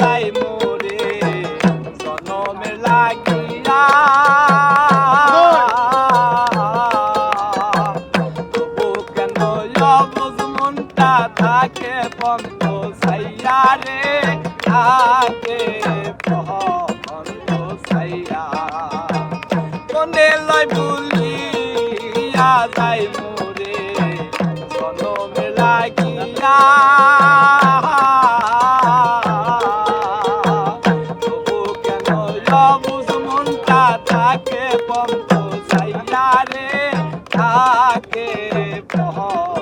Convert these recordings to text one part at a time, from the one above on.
যাই মোরে জনমের লাগিয়া থাকে পন্ত সাইয়া রে থাকে পন্ত সাইয়া মনে লয় ভুলিয়া যাই মোরে জনমে লাগিয়া থাকে পন্ত সাইয়া রে। থাকে পন্ত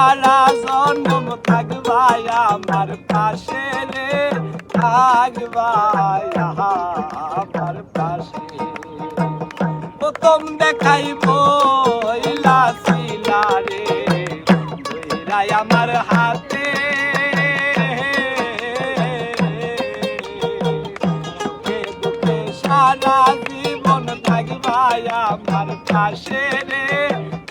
সারা জন্ম থাকবাই আমার পাশে রে, থাকবাই আমার পাশে। প্রথম দেখাইব হইলা শিলা রে আমার হাতে। সারা জীবন থাকবাই আমার পাশে রে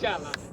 下了。